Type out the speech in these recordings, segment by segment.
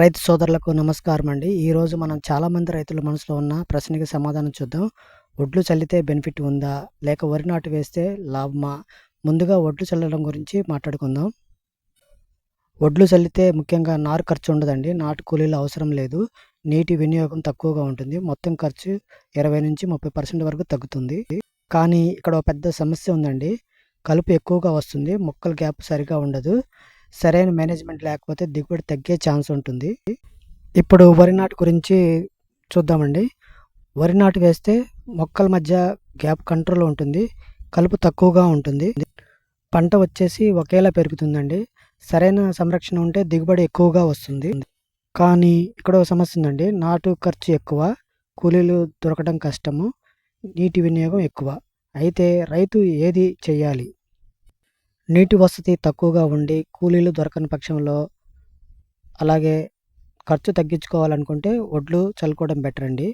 రైతు సోదరులకు నమస్కారం అండి ఈరోజు మనం చాలామంది రైతుల మనసులో ఉన్న ప్రశ్నకి సమాధానం చూద్దాం. ఒడ్లు చల్లితే బెనిఫిట్ ఉందా? లేక వరి నాటు వేస్తే లాభమా? ముందుగా ఒడ్లు చల్లడం గురించి మాట్లాడుకుందాం. ఒడ్లు చల్లితే ముఖ్యంగా నారు ఖర్చు ఉండదండి. నాటు కూలీలు అవసరం లేదు. నీటి వినియోగం తక్కువగా ఉంటుంది. మొత్తం ఖర్చు ఇరవై నుంచి ముప్పై పర్సెంట్ వరకు తగ్గుతుంది. కానీ ఇక్కడ ఒక పెద్ద సమస్య ఉందండి. కలుపు ఎక్కువగా వస్తుంది. మొక్కల గ్యాప్ సరిగా ఉండదు. సరైన మేనేజ్మెంట్ లేకపోతే దిగుబడి తగ్గే ఛాన్స్ ఉంటుంది. ఇప్పుడు వరి నాటు గురించి చూద్దామండి. వరి నాటు వేస్తే మొక్కల మధ్య గ్యాప్ కంట్రోల్ ఉంటుంది. కలుపు తక్కువగా ఉంటుంది. పంట వచ్చేసి ఒకేలా పెరుగుతుందండి. సరైన సంరక్షణ ఉంటే దిగుబడి ఎక్కువగా వస్తుంది. కానీ ఇక్కడ ఒక సమస్య ఉందండి. నాటు ఖర్చు ఎక్కువ కూలీలు దొరకడం కష్టము నీటి వినియోగం ఎక్కువ. అయితే రైతు ఏది చేయాలి? నీటి వసతి తక్కువగా ఉండి కూలీలు దొరకని పక్షంలో అలాగే ఖర్చు తగ్గించుకోవాలనుకుంటే వడ్లు చల్లుకోవడం బెటర్ అండి.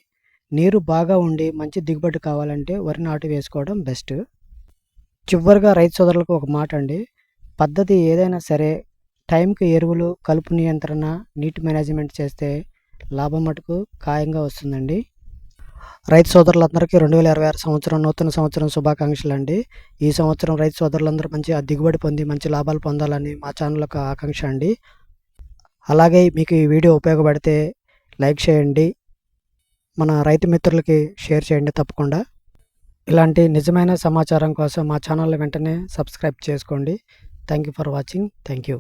నీరు బాగా ఉండి మంచి దిగుబడి కావాలంటే వరి నాటు వేసుకోవడం బెస్ట్ చివరిగా రైతు సోదరులకు ఒక మాట అండి. పద్ధతి ఏదైనా సరే టైంకి ఎరువులు కలుపు నియంత్రణ నీటి మేనేజ్మెంట్ చేస్తే లాభం మటుకు ఖాయంగా వస్తుందండి. రైతు సోదరులందరికీ రెండు వేల ఇరవై ఆరు సంవత్సరం నూతన సంవత్సరం శుభాకాంక్షలు అండి. ఈ సంవత్సరం రైతు సోదరులందరూ మంచి దిగుబడి పొంది మంచి లాభాలు పొందాలని మా ఛానల్ యొక్క ఆకాంక్ష అండి. అలాగే మీకు ఈ వీడియో ఉపయోగపడితే లైక్ చేయండి. మన రైతు మిత్రులకి షేర్ చేయండి తప్పకుండా. ఇలాంటి నిజమైన సమాచారం కోసం మా ఛానల్ వెంటనే సబ్స్క్రైబ్ చేసుకోండి. Thank you for watching thank you